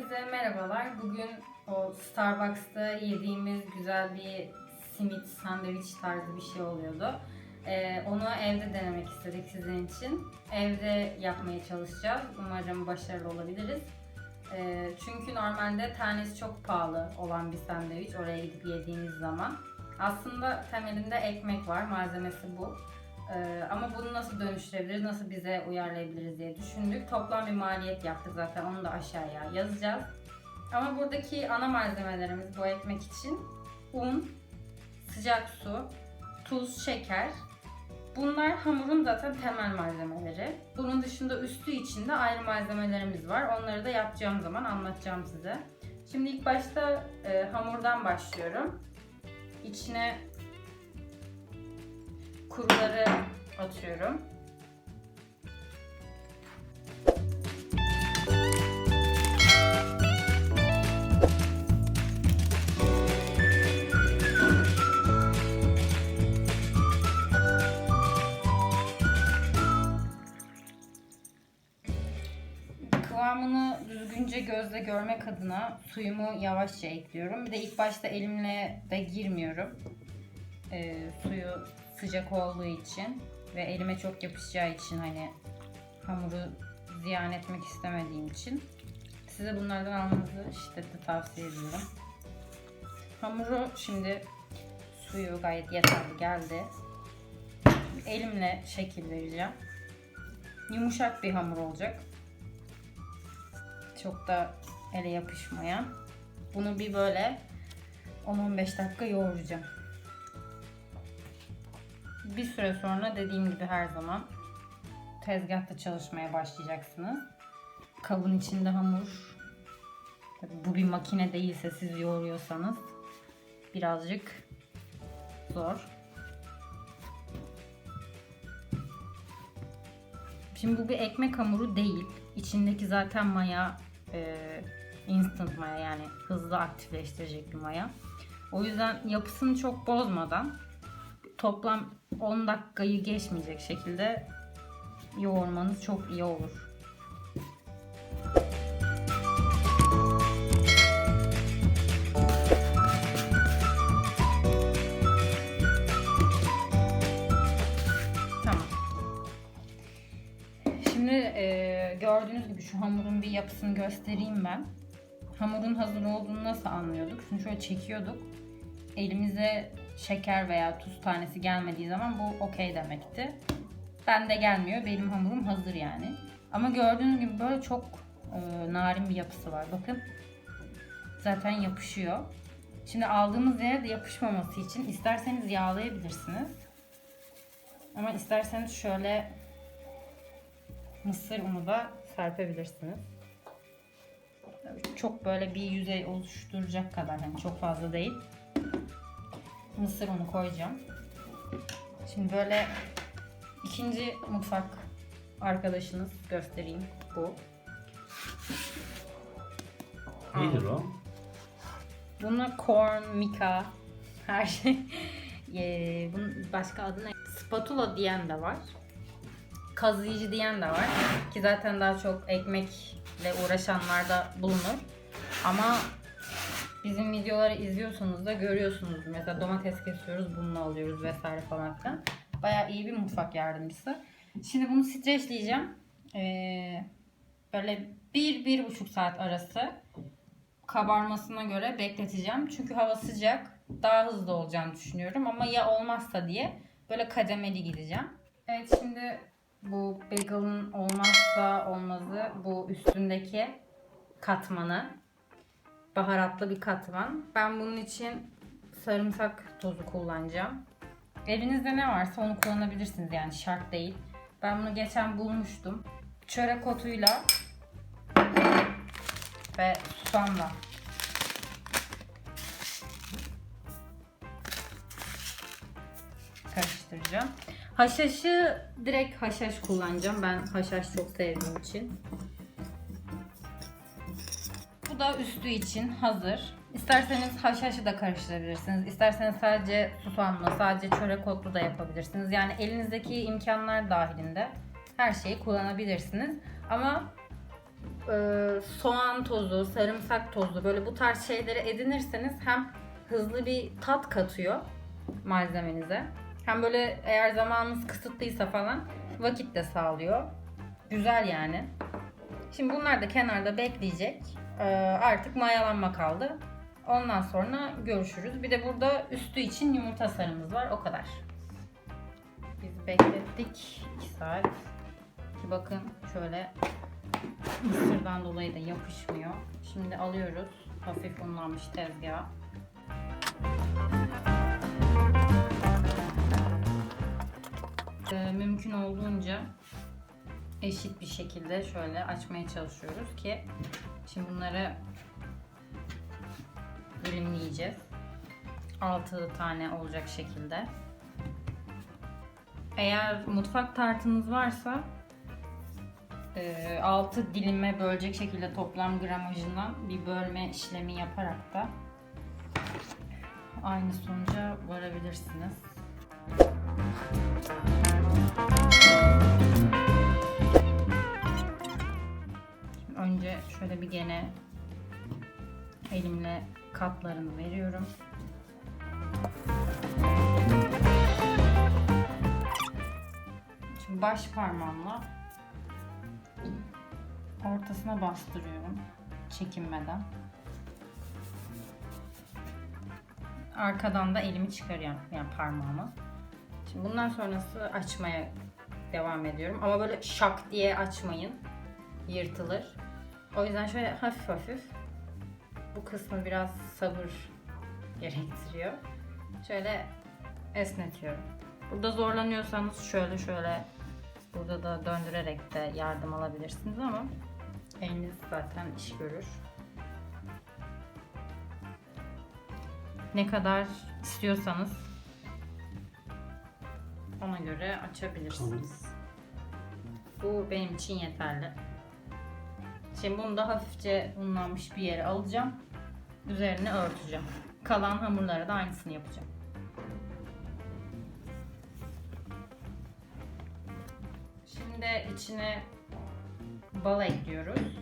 Herkese merhabalar. Bugün o Starbucks'ta yediğimiz güzel bir simit, sandviç tarzı bir şey oluyordu. Ee, onu evde denemek istedik sizin için. Evde yapmaya çalışacağız. Umarım başarılı olabiliriz. Ee, çünkü normalde tanesi çok pahalı olan bir sandviç oraya gidip yediğiniz zaman. Aslında temelinde ekmek var, malzemesi bu. Ee, ama bunu nasıl dönüştürebiliriz, nasıl bize uyarlayabiliriz diye düşündük. Toplam bir maliyet yaptık zaten onu da aşağıya yazacağız. Ama buradaki ana malzemelerimiz bu ekmek için un, sıcak su, tuz, şeker. Bunlar hamurun zaten temel malzemeleri. Bunun dışında üstü için de ayrı malzemelerimiz var. Onları da yapacağım zaman anlatacağım size. Şimdi ilk başta e, hamurdan başlıyorum. İçine kuruları atıyorum. Kıvamını düzgünce gözle görmek adına suyumu yavaşça ekliyorum. Bir de ilk başta elimle de girmiyorum. Ee, suyu sıcak olduğu için ve elime çok yapışacağı için hani hamuru ziyan etmek istemediğim için size bunlardan almanızı şiddetle tavsiye ediyorum. Hamuru şimdi suyu gayet yeterli geldi. Elimle şekil vereceğim. Yumuşak bir hamur olacak. Çok da ele yapışmayan. Bunu bir böyle 10-15 dakika yoğuracağım. Bir süre sonra dediğim gibi her zaman tezgahta çalışmaya başlayacaksınız. Kabın içinde hamur. Tabii bu bir makine değilse siz yoğuruyorsanız birazcık zor. Şimdi bu bir ekmek hamuru değil. İçindeki zaten maya e, instant maya yani hızlı aktifleştirecek bir maya. O yüzden yapısını çok bozmadan toplam 10 dakikayı geçmeyecek şekilde yoğurmanız çok iyi olur. Tamam. Şimdi e, gördüğünüz gibi şu hamurun bir yapısını göstereyim ben. Hamurun hazır olduğunu nasıl anlıyorduk? Şunu şöyle çekiyorduk. Elimize şeker veya tuz tanesi gelmediği zaman bu okey demekti. Bende gelmiyor. Benim hamurum hazır yani. Ama gördüğünüz gibi böyle çok e, narin bir yapısı var. Bakın. Zaten yapışıyor. Şimdi aldığımız yere de yapışmaması için isterseniz yağlayabilirsiniz. Ama isterseniz şöyle mısır unu da serpebilirsiniz. Çok böyle bir yüzey oluşturacak kadar yani çok fazla değil. Mısır unu koyacağım. Şimdi böyle ikinci mutfak arkadaşınız göstereyim bu. Nedir o? Buna corn, mika, her şey. Ee, bunun başka adı ne? Spatula diyen de var. Kazıyıcı diyen de var. Ki zaten daha çok ekmekle uğraşanlarda bulunur. Ama bizim videoları izliyorsanız da görüyorsunuz. Mesela domates kesiyoruz, bununla alıyoruz vesaire falan filan. Bayağı iyi bir mutfak yardımcısı. Şimdi bunu streçleyeceğim. Ee, böyle bir, bir buçuk saat arası kabarmasına göre bekleteceğim. Çünkü hava sıcak. Daha hızlı olacağını düşünüyorum. Ama ya olmazsa diye böyle kademeli gideceğim. Evet şimdi bu bagel'ın olmazsa olmazı bu üstündeki katmanı. Baharatlı bir katman. Ben bunun için sarımsak tozu kullanacağım. Elinizde ne varsa onu kullanabilirsiniz yani şart değil. Ben bunu geçen bulmuştum. Çörek otuyla ve susamla karıştıracağım. Haşhaşı direkt haşhaş kullanacağım. Ben haşhaş çok sevdiğim için. Da üstü için hazır. İsterseniz haşhaşı da karıştırabilirsiniz. İsterseniz sadece susamlı, sadece çörek otlu da yapabilirsiniz. Yani elinizdeki imkanlar dahilinde her şeyi kullanabilirsiniz. Ama e, soğan tozu, sarımsak tozu böyle bu tarz şeyleri edinirseniz hem hızlı bir tat katıyor malzemenize. Hem böyle eğer zamanınız kısıtlıysa falan vakit de sağlıyor. Güzel yani. Şimdi bunlar da kenarda bekleyecek. Ee, artık mayalanma kaldı. Ondan sonra görüşürüz. Bir de burada üstü için yumurta sarımız var. O kadar. Biz beklettik 2 saat. Ki bakın şöyle mısırdan dolayı da yapışmıyor. Şimdi alıyoruz. Hafif unlanmış tezgaha. Ee, mümkün olduğunca eşit bir şekilde şöyle açmaya çalışıyoruz ki şimdi bunları dilimleyeceğiz. 6 tane olacak şekilde. Eğer mutfak tartınız varsa 6 dilime bölecek şekilde toplam gramajından bir bölme işlemi yaparak da aynı sonuca varabilirsiniz. Gene elimle katlarını veriyorum. Şimdi baş parmağımla ortasına bastırıyorum çekinmeden. Arkadan da elimi çıkarıyorum yani parmağımı. Şimdi bundan sonrası açmaya devam ediyorum. Ama böyle şak diye açmayın. Yırtılır. O yüzden şöyle hafif hafif bu kısmı biraz sabır gerektiriyor. Şöyle esnetiyorum. Burada zorlanıyorsanız şöyle şöyle burada da döndürerek de yardım alabilirsiniz ama eliniz zaten iş görür. Ne kadar istiyorsanız ona göre açabilirsiniz. Bu benim için yeterli. Şimdi bunu da hafifçe unlanmış bir yere alacağım. Üzerine örteceğim. Kalan hamurlara da aynısını yapacağım. Şimdi içine bal ekliyoruz.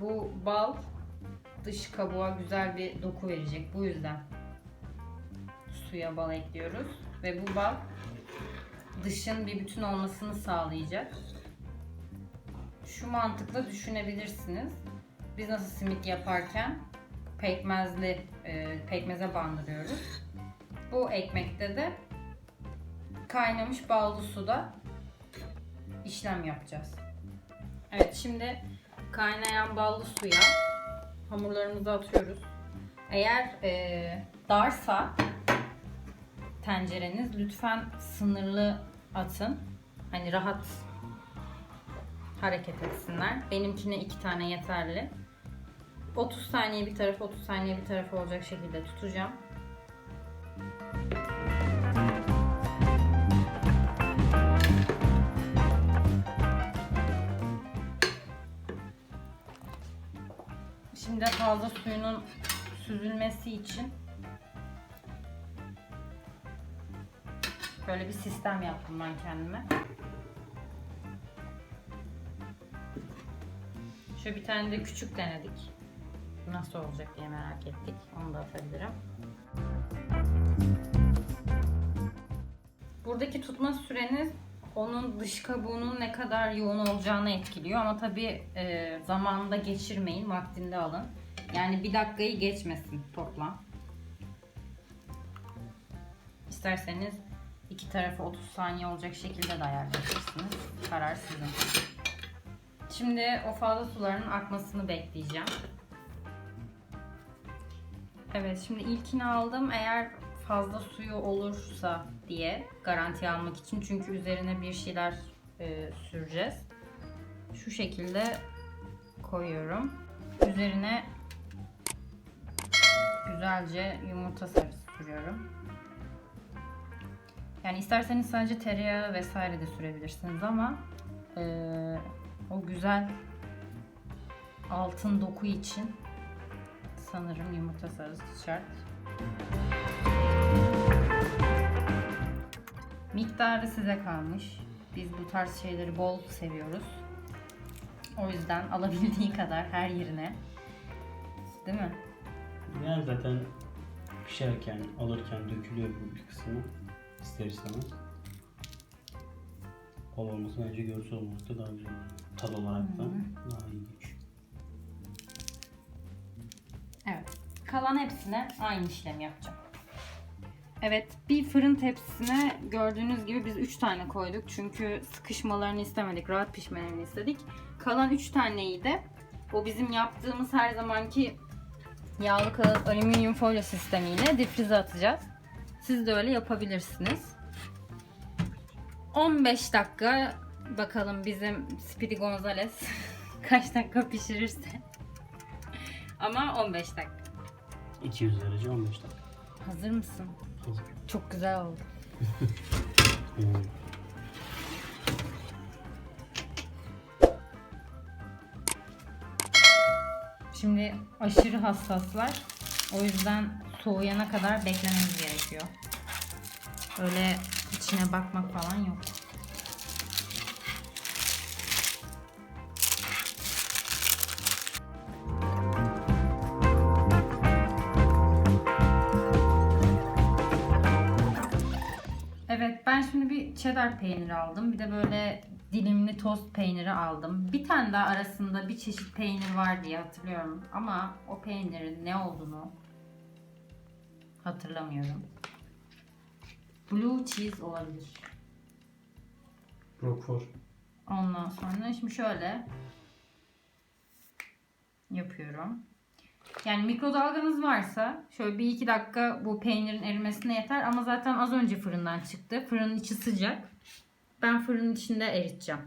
Bu bal dış kabuğa güzel bir doku verecek. Bu yüzden suya bal ekliyoruz. Ve bu bal dışın bir bütün olmasını sağlayacak. Şu mantıkla düşünebilirsiniz. Biz nasıl simit yaparken pekmezli e, pekmeze bandırıyoruz. Bu ekmekte de kaynamış ballı suda işlem yapacağız. Evet şimdi kaynayan ballı suya hamurlarımızı atıyoruz. Eğer e, darsa tencereniz lütfen sınırlı atın. Hani rahat hareket etsinler. Benimkine iki tane yeterli. 30 saniye bir tarafı 30 saniye bir tarafı olacak şekilde tutacağım. Şimdi fazla suyunun süzülmesi için böyle bir sistem yaptım ben kendime. Şöyle bir tane de küçük denedik. Nasıl olacak diye merak ettik. Onu da atabilirim. Buradaki tutma süreniz onun dış kabuğunun ne kadar yoğun olacağını etkiliyor. Ama tabi e, zamanında geçirmeyin, vaktinde alın. Yani bir dakikayı geçmesin toplam. İsterseniz iki tarafı 30 saniye olacak şekilde de ayarlayabilirsiniz. Karar sizin. Şimdi o fazla suların akmasını bekleyeceğim. Evet şimdi ilkini aldım. Eğer fazla suyu olursa diye garanti almak için. Çünkü üzerine bir şeyler e, süreceğiz. Şu şekilde koyuyorum. Üzerine güzelce yumurta sarısı sürüyorum. Yani isterseniz sadece tereyağı vesaire de sürebilirsiniz ama e, o güzel altın doku için sanırım yumurta sarısı şart. Miktarı size kalmış. Biz bu tarz şeyleri bol seviyoruz. O yüzden alabildiği kadar her yerine. Değil mi? Yani zaten pişerken, alırken dökülüyor bu bir kısmı. İster istemez. Bol olması bence görsel olarak da daha güzel. Tad olarak da daha ilginç. Evet. Kalan hepsine aynı işlemi yapacağım. Evet, bir fırın tepsisine gördüğünüz gibi biz 3 tane koyduk. Çünkü sıkışmalarını istemedik, rahat pişmelerini istedik. Kalan 3 taneyi de o bizim yaptığımız her zamanki yağlı kağıt alüminyum folyo sistemiyle difrize atacağız. Siz de öyle yapabilirsiniz. 15 dakika bakalım bizim Speedy Gonzales kaç dakika pişirirse. Ama 15 dakika. 200 derece 15 dakika. Hazır mısın? Hazır. Çok güzel oldu. Şimdi aşırı hassaslar. O yüzden soğuyana kadar beklememiz gerekiyor. Öyle içine bakmak falan yok. Evet ben şimdi bir cheddar peyniri aldım. Bir de böyle dilimli tost peyniri aldım. Bir tane daha arasında bir çeşit peynir var diye hatırlıyorum. Ama o peynirin ne olduğunu hatırlamıyorum. Blue cheese olabilir. Roquefort. Ondan sonra şimdi şöyle yapıyorum. Yani mikrodalganız varsa şöyle bir iki dakika bu peynirin erimesine yeter ama zaten az önce fırından çıktı. Fırının içi sıcak. Ben fırının içinde eriteceğim.